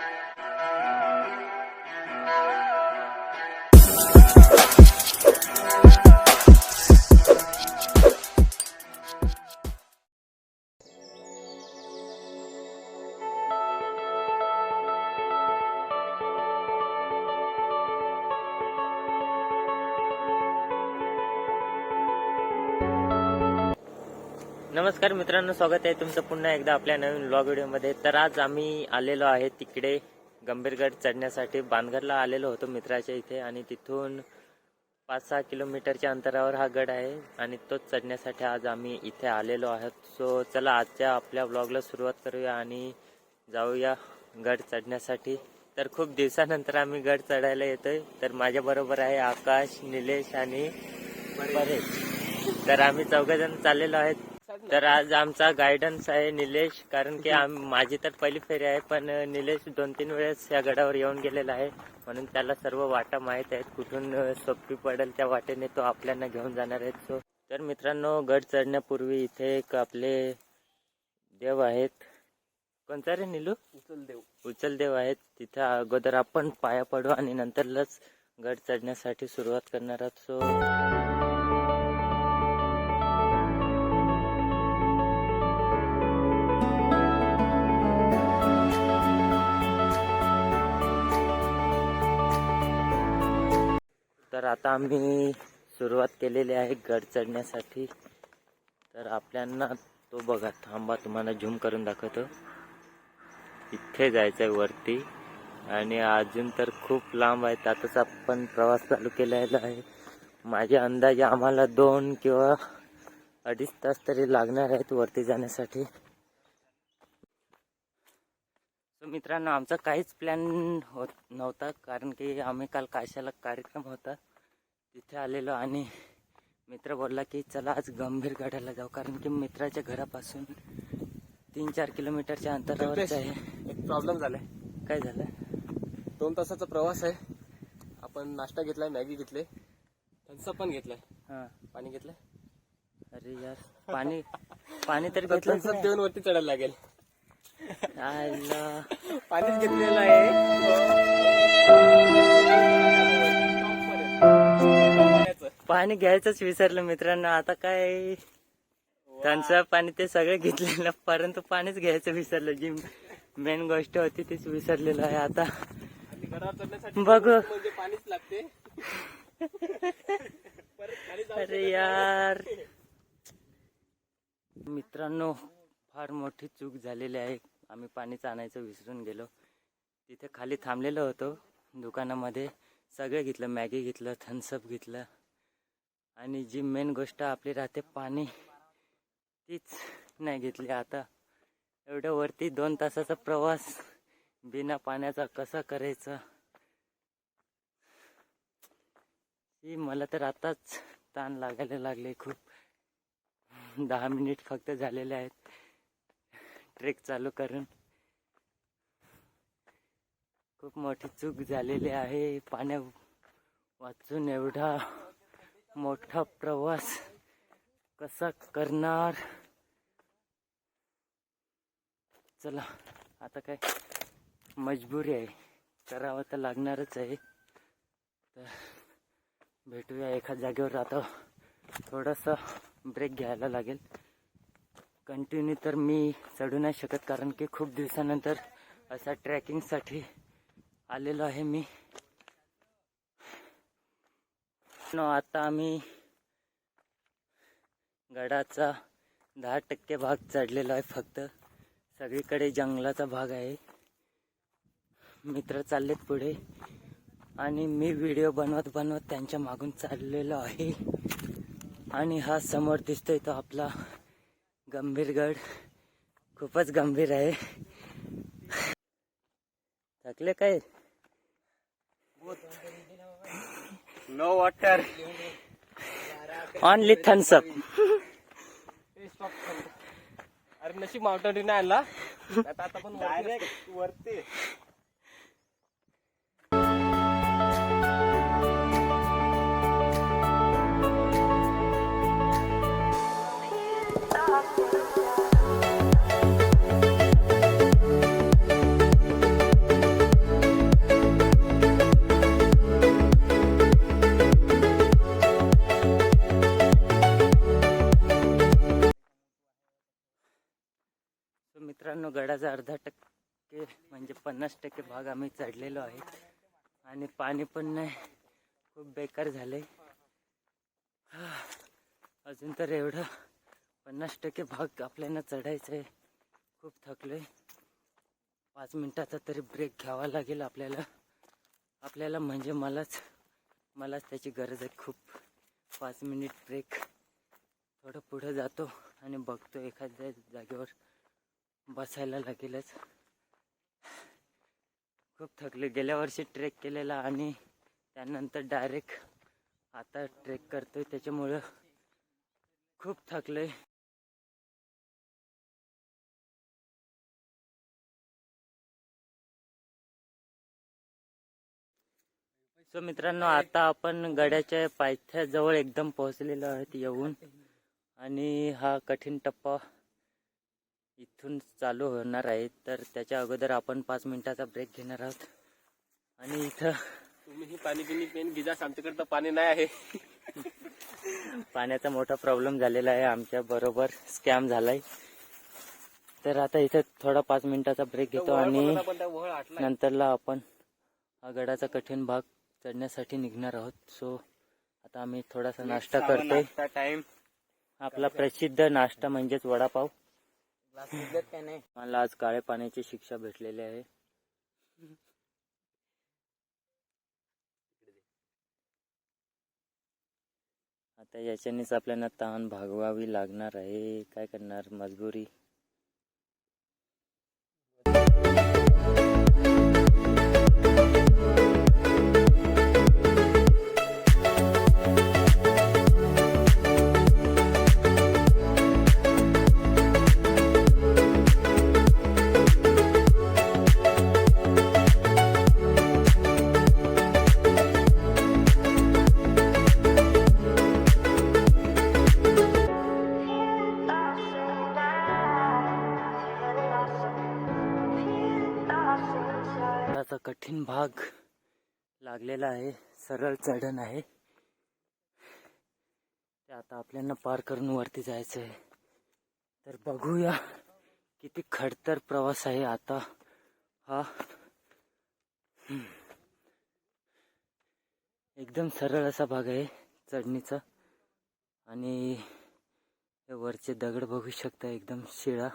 Thank you. मित्रांनो स्वागत आहे तुमचं पुन्हा एकदा आपल्या नवीन ब्लॉग व्हिडिओमध्ये. तर आज आम्ही आलेलो आहे तिकडे गंभीरगड चढण्यासाठी. बांधगडला आलेलो होतो मित्राच्या इथे आणि तिथून पाच सहा किलोमीटरच्या अंतरावर हा गड आहे आणि तोच चढण्यासाठी आज आम्ही इथे आलेलो आहोत. सो चला आजच्या आपल्या ब्लॉगला सुरुवात करूया आणि जाऊया गड चढण्यासाठी. तर खूप दिवसानंतर आम्ही गड चढायला येतोय. तर माझ्याबरोबर आहे आकाश निलेश आणि परेश. तर आम्ही चौघजण चाललेलो आहेत. तर आज आमचा गायडन्स आहे निलेश कारण की आम- माझी तर पहिली फेरी आहे पण निलेश दोन तीन वेळेस या गडावर येऊन गेलेला आहे. म्हणून त्याला सर्व वाटा माहीत आहेत. कुठून सोपी पडेल त्या वाटेने तो आपल्याला घेऊन जाणार आहे. सो तर मित्रांनो गड चढण्यापूर्वी इथे एक आपले देव आहेत. कोणता रे निलू? उचल देव उचल देव आहेत. तिथे अगोदर आपण पाया पडू आणि नंतरच गड चढण्यासाठी सुरुवात करणार आहोत. सो तर आता आम्ही सुरुवात केलेली आहे गड चढण्यासाठी. तर आपल्यांना तो बघा थांबा तुम्हाला झूम करून दाखवतो. इथे जायचं आहे वरती. आणि अजून तर खूप लांब आहे. त्यातच आपण प्रवास चालू केलेला आहे. माझ्या अंदाजे आम्हाला दोन किंवा अडीच तास तरी लागणार आहेत वरती जाण्यासाठी. मित्रांनो आमचा काहीच प्लॅन होत नव्हता कारण की आम्ही काल काशाला कार्यक्रम होता. तिथे आलेलो आणि मित्र बोलला की चला आज गंभीर गडाला जाऊ कारण की मित्राच्या घरापासून तीन चार किलोमीटरच्या अंतरावरच आहे. एक प्रॉब्लेम झालाय. काय झालं? दोन तासाचा प्रवास आहे. आपण नाश्ता घेतलाय मॅगी घेतले. थम्सअप पण घेतलाय. हा. पाणी घेतलंय? अरे यार पाणी पाणी तर घेतलं देऊन वरती चढायला लागेल. पाणीच घेतलेलं आहे. पाणी घ्यायचंच विसरलं मित्रांनो. आता काय? त्यांचं पाणी ते सगळं घेतलेलं परंतु पाणीच घ्यायचं विसरलं. जी मेन गोष्ट होती तीच विसरलेलं आहे आता. बघ. म्हणजे पाणीच लागते. अरे यार. मित्रांनो फार मोठी चूक झालेली आहे. आम्ही पाणीच आणायचं विसरून गेलो. तिथे खाली थांबलेलो होतो दुकानामध्ये. सगळं घेतलं मॅगी घेतलं थम्सअप घेतलं. आणि जी मेन गोष्ट आपली राहते पाणी तीच नाही घेतली आता. एवढ्या वरती दोन तासाचा प्रवास बिना पाण्याचा कसा करायचा? ही मला तर आताच ताण लागायला लागले खूप. दहा मिनिट फक्त झालेले आहेत. ट्रेक चालू करून. खूप मोठी चूक झालेली आहे. पाण्या वाचून एवढा मोठा प्रवास कसा करणार? चला आता काय? मजबुरी आहे. करावं तर लागणारच आहे. तर भेटूया एका जागेवर. आता थोडासा ब्रेक घ्यायला लागेल. कंटिन्यू तर मी चढू नाही शकत कारण की खूप दिवसानंतर असा ट्रॅकिंगसाठी आलेलो आहे मी न आता आम्ही गडाचा दहा टक्के भाग चढलेला आहे फक्त. सगळीकडे जंगलाचा भाग आहे. मित्र चाललेत पुढे. आणि मी व्हिडिओ बनवत बनवत त्यांच्या मागून चाललेलो आहे. आणि हा समोर दिसतोय तो आपला गंभीरगड खूपच गंभीर आहे. थकले काय? नो वॉटर ऑनली थन्सअप अरे नशीब माउंटन नाही आणला. आता आता पण डायरेक्ट वरती. So मित्रांनो गडाचा अर्धा टक्के म्हणजे पन्नास टक्के भाग आम्ही चढलेलो आहे. आणि पाणी पण नाही. खूप बेकार झालंय. अजून तर एवढं पन्नास टक्के भाग आपल्याला चढायचा आहे खूप थकलोय. पाच मिनिटाचा तरी ब्रेक घ्यावा लागेल आपल्याला. आपल्याला म्हणजे मलाच मलाच त्याची गरज आहे. खूप पाच मिनिट ब्रेक थोडं पुढं जातो आणि बघतो एखाद्या जागेवर. बसायला लागेलच. खूप थकले. गेल्या वर्षी ट्रेक केलेला आणि त्यानंतर डायरेक्ट आता ट्रेक करतोय. त्याच्यामुळं खूप थकलोय. सो मित्रांनो आता आपण गड्याच्या पायथ्याजवळ एकदम पोहोचलेलो आहोत येऊन. आणि हा कठीण टप्पा इथून चालू होणार आहे. तर त्याच्या अगोदर आपण पाच मिनिटाचा ब्रेक घेणार आहोत. आणि इथं तुम्ही पाणी पिणी पेन गिजास आमच्याकडे तर पाणी नाही आहे. पाण्याचा मोठा प्रॉब्लेम झालेला आहे. आमच्या बरोबर स्कॅम झालाय. तर आता इथं थोडा पाच मिनिटाचा ब्रेक घेतो आणि नंतरला आपण हा गडाचा कठीण भाग चढण्यासाठी निघणार आहोत. सो आता आम्ही थोडासा नाश्ता करतोय. टाइम आपला प्रसिद्ध नाश्ता म्हणजेच वडापाव. मला आज काळ्या पाण्याची शिक्षा भेटलेली आहे. आता याच्यानेच आपल्याला ताण भागवावी लागणार आहे. काय करणार मजबुरी? आता कठीण भाग लागलेला आहे सरळ चढण आहे. ते आता आपल्याला पार करून वरती जायचं आहे तर बघूया किती खडतर प्रवास आहे आता. हा. एकदम सरळ असा भाग आहे चढणीचा. आणि वरचे दगड बघू शकता एकदम शिळा.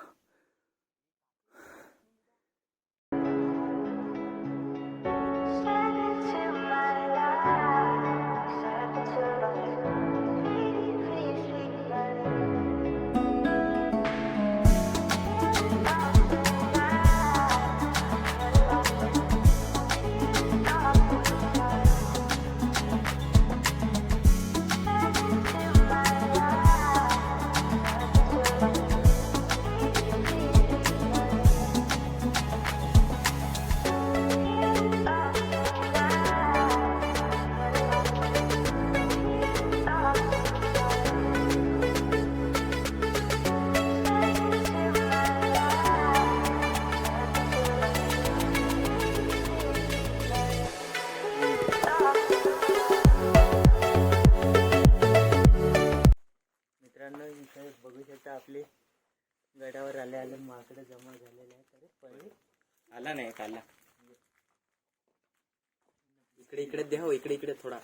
इकडे इकडे द्या हो, इकडे इकडे थोडा.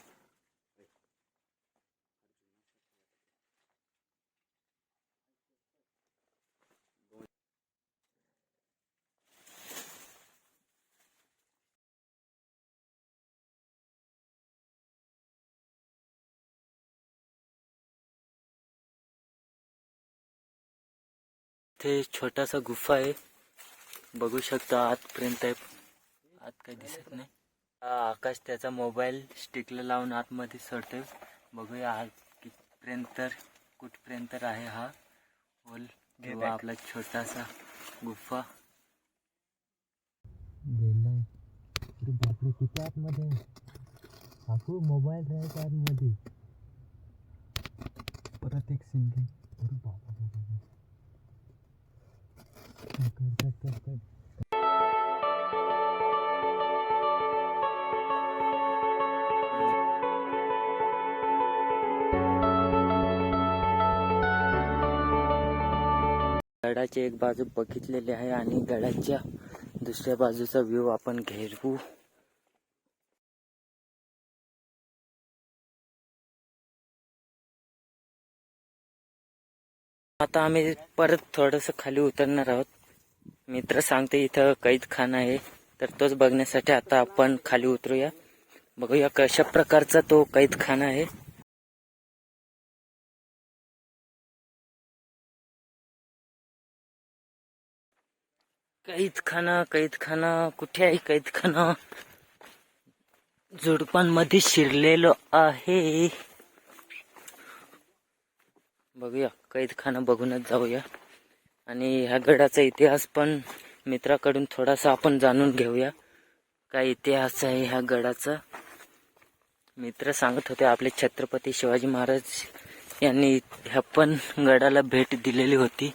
ते छोटासा गुफा आहे. बघू शकता आतपर्यंत आहे. आत काही दिसत नाही. हा आकाश त्याचा मोबाईल स्टिकला लावून आतमध्ये सोडतोय बघूया आज कितपर्यंत कुठपर्यंत आहे हा होल. किंवा आपला छोटासा गुफा. बापरे किती आतमध्ये? काकू मोबाईल राहायचा आतमध्ये. परत एक सिंगल अरे बापरे. गडाची एक बाजू बघितलेली आहे आणि गडाच्या दुसऱ्या बाजूचा व्ह्यू आपण घेऊ. आता आम्ही परत थोडस खाली उतरणार आहोत. मित्र सांगते इथं कैद खाना आहे. तर तोच बघण्यासाठी आता आपण खाली उतरूया. बघूया कशा प्रकारचा तो कैद खाना आहे. कैदखाना कैदखाना कुठे आहे कैदखाना झुडपांमध्ये शिरलेलो आहे. बघूया कैदखाना बघूनच जाऊया. आणि ह्या गडाचा इतिहास पण मित्राकडून थोडासा आपण जाणून घेऊया. काय इतिहास आहे ह्या गडाचा? मित्र सांगत होते आपले छत्रपती शिवाजी महाराज यांनी ह्या पण गडाला भेट दिलेली होती.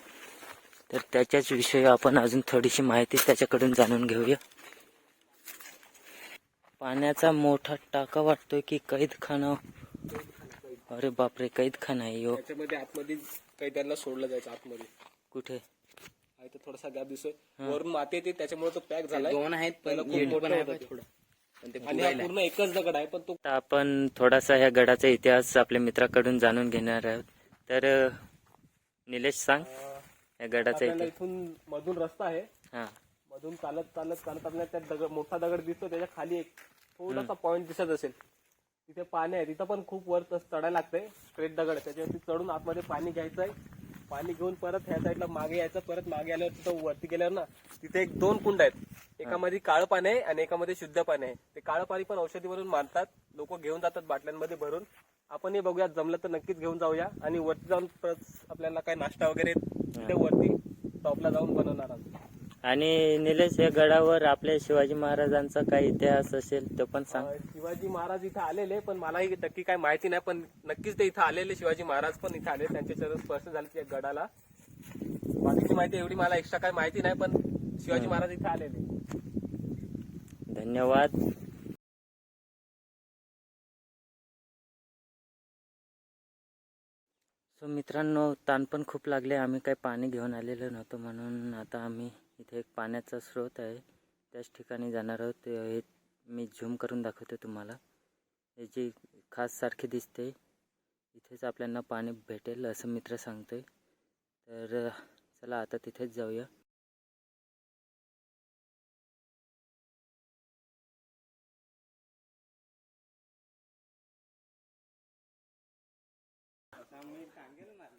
तर त्याच्याच विषयी आपण अजून थोडीशी माहिती त्याच्याकडून जाणून घेऊया. पाण्याचा मोठा टाका वाटतोय की कैदखाना अरे बापरे कैदखाना आहे यो. त्याच्यामध्ये आतमध्ये कैद्यांना सोडलं जायचं आतमध्ये. कुठे? आहे थोडासा गॅप दिसतोय. वरून माती येते त्याच्यामुळे तो पॅक झालाय. दोन आहेत पण. थोडं. आणि हा पूर्ण एकच दगड आहे पण तो आता आपण थोडासा ह्या गडाचा इतिहास आपल्या मित्राकडून जाणून घेणार आहोत. तर निलेश सांग. या गडाचा आपल्याला इतिहास इथून मधून रस्ता आहे. हा. मधून चालत चालत चालत आपल्याला त्या दगड मोठा दगड दिसतो त्याच्याखाली एक थोडासा पॉइंट दिसत असेल. तिथे पाणी आहे. तिथं पण खूप वर तसं चढायला लागतंय. स्ट्रेट दगड आहे. त्याच्यावरती चढून आतमध्ये पाणी घ्यायचं आहे पाणी घेऊन परत ह्या साईडला मागे यायचं परत मागे आल्यावर तिथं वरती गेल्यावर ना तिथे एक दोन कुंड आहेत. एकामध्ये काळं पाणी आहे आणि एकामध्ये शुद्ध पाणी आहे ते काळं पाणी पण औषधी म्हणून मानतात लोक घेऊन जातात बाटल्यांमध्ये भरून. आपणही बघूया जमलं तर नक्कीच घेऊन जाऊया. आणि वरती जाऊन परत आपल्याला काय नाश्ता वगैरे तिथे वरती टॉपला जाऊन बनवणार आहोत. आणि निलेश या गडावर आपल्या शिवाजी महाराजांचा काय इतिहास असेल तो पण सांग. शिवाजी महाराज इथं आलेले पण मलाही नक्की काय माहिती नाही पण नक्कीच ते इथं आलेले. शिवाजी महाराज पण इथं आले त्यांचे चरण स्पर्श झाले त्या गडाला. बाकीची माहिती एवढी मला एक्स्ट्रा काय माहिती नाही पण शिवाजी महाराज इथं आलेले. धन्यवाद. सो मित्रांनो ताण पण खूप लागले आम्ही काही पाणी घेऊन आलेलो नव्हतो म्हणून आता आम्ही इथे एक पाण्याचा स्रोत आहे. त्याच ठिकाणी जाणार आहोत. हे मी झूम करून दाखवतो तुम्हाला. हे जी खास सारखी दिसते इथेच आपल्याला पाणी भेटेल असं मित्र सांगतोय. तर चला आता तिथेच जाऊया.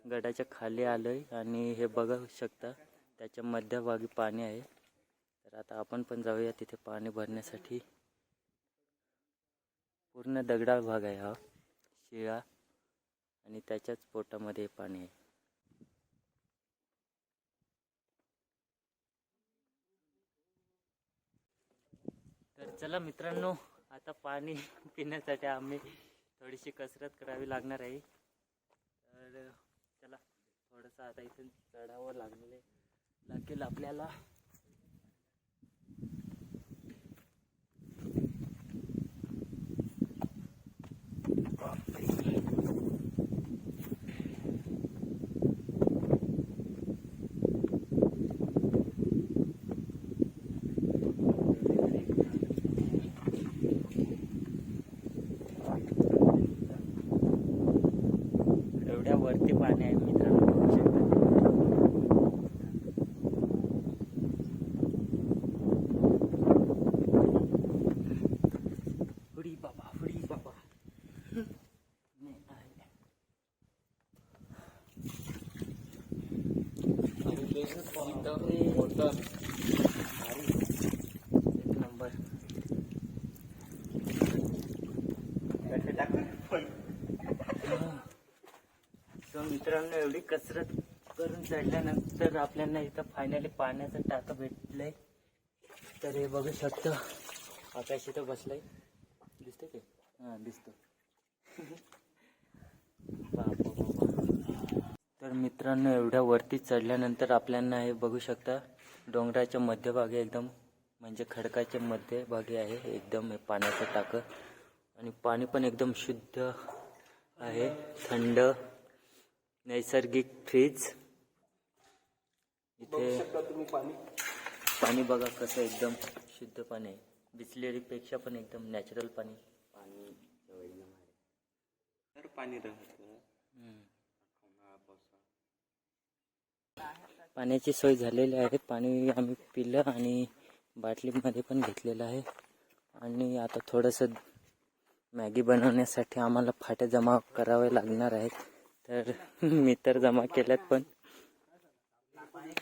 गडाच्या खाली आलोय आणि हे बघू शकता. त्याच्या मध्यभागी पाणी आहे. तर आता आपण पण जाऊया तिथे पाणी भरण्यासाठी. पूर्ण दगडाळ भाग आहे हा. शिळा आणि त्याच्याच पोटामध्ये पाणी आहे. तर चला मित्रांनो आता पाणी पिण्यासाठी आम्ही थोडीशी कसरत करावी लागणार आहे. तर चला थोडंसं आता इथून चढावं लागलेलं आहे. लागेल आपल्याला एवढ्या वरती पाणी आहे मित्रांनो बघू शकता हुडी बाबा हुडी बाबा एक नंबर सो मित्रांनो एवढी कसरत करून चढल्यानंतर आपल्याला इथं फायनली पाण्याचं टाकं भेटलंय. तर हे बघू शकतो. आकाश इथं बसलंय. दिसतंय ते हां दिसतो बापा बाबा तर मित्रांनो एवढ्या वरती चढल्यानंतर आपल्याला हे बघू शकता. डोंगराच्या मध्यभागी एकदम म्हणजे खडकाच्या मध्यभागी आहे. एकदम हे पाण्याचं टाकं. आणि पाणी पण एकदम शुद्ध आहे. थंड नैसर्गिक फ्रीज. इथे पाणी. पाणी बघा कसं एकदम शुद्ध पाणी आहे. बिसलेरीपेक्षा पण एकदम नॅचरल पाणी. पाणी तर पाणी राहत. पाण्याची सोय झालेली आहे. पाणी आम्ही पिलं आणि बाटलीमध्ये पण घेतलेलं आहे. आणि आता थोडंसं मॅगी बनवण्यासाठी आम्हाला फाट्या जमा करावे लागणार आहेत. तर मी तर जमा केल्यात पण.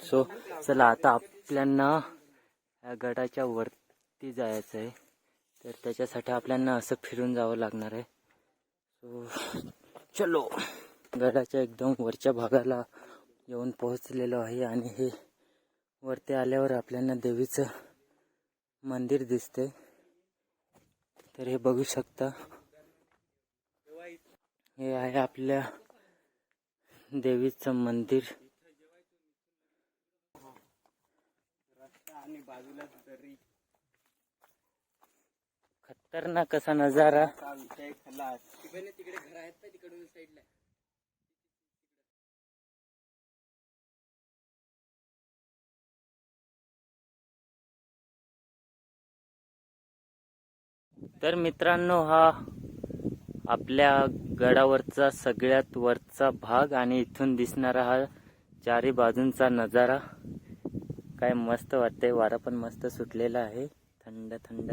सो चला आता आपल्यांना ह्या गडाच्या वरती जायचं आहे. तर त्याच्यासाठी आपल्यांना असं फिरून जावं लागणार आहे. सो चलो. गडाच्या एकदम वरच्या भागाला येऊन पोहोचलेलो आहे आणि हे वरती आल्यावर आपल्याला देवीचं मंदिर दिसते. तर हे बघू शकता. हे आहे आपल्या देवीचं मंदिर. खतरनाक असा नजारा. तिकडे घर आहेत तिकडून साईडला. तर मित्रांनो हा आपल्या गडावरचा सगळ्यात वरचा भाग आणि इथून दिसणारा हा चारी बाजूंचा नजारा. काय मस्त वाटतंय वारा पण मस्त सुटलेला आहे. थंड थंड.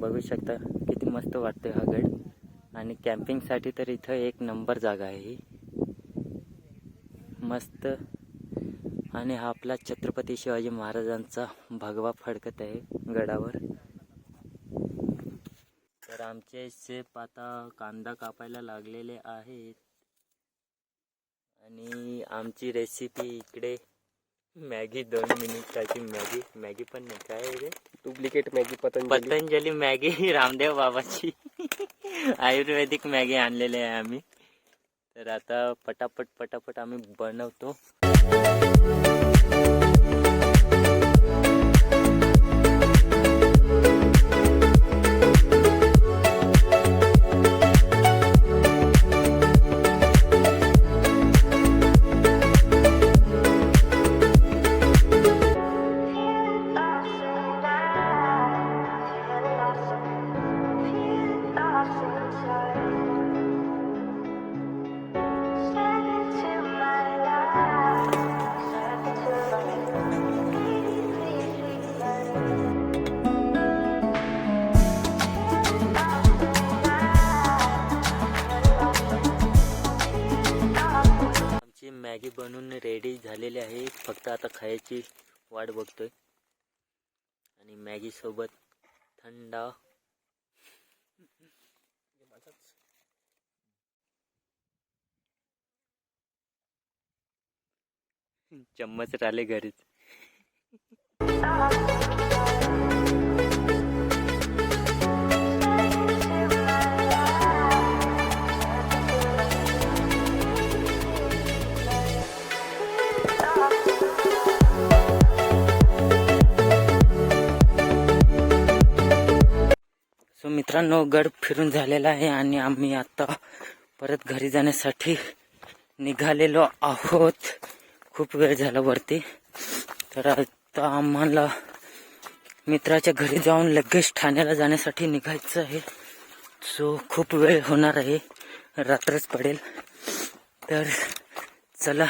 बघू शकता किती मस्त वाटतंय हा गड. आणि कॅम्पिंगसाठी तर इथं एक नंबर जागा आहे ही. मस्त. आणि हा आपला छत्रपती शिवाजी महाराजांचा भगवा फडकत आहे गडावर. आमचे शेप आता कांदा कापायला लागलेले आहेत. आणि आमची रेसिपी इकडे मॅगी दोन मिनिटाची मॅगी मॅगी पण नाही. काय आहे रे? Duplicate Maggi Patanjali. Patanjali Maggi Ramdev बाबाची. आयुर्वेदिक मॅगी आणलेली आहे आम्ही. तर आता पटापट पटापट आम्ही बनवतो. झालेली आहे. फक्त आता खायची वाट बघतोय. आणि मॅगी सोबत थंड. चम्मच राहिले घरीच. मित्रांनो गड फिरून झालेला आहे आणि आम्ही आता परत घरी जाण्यासाठी निघालेलो आहोत. खूप वेळ झाला वरती. तर आता आम्हाला मित्राच्या घरी जाऊन लगेच ठाण्याला जाण्यासाठी निघायचं आहे. सो खूप वेळ होणार आहे. रात्रच पडेल. तर चला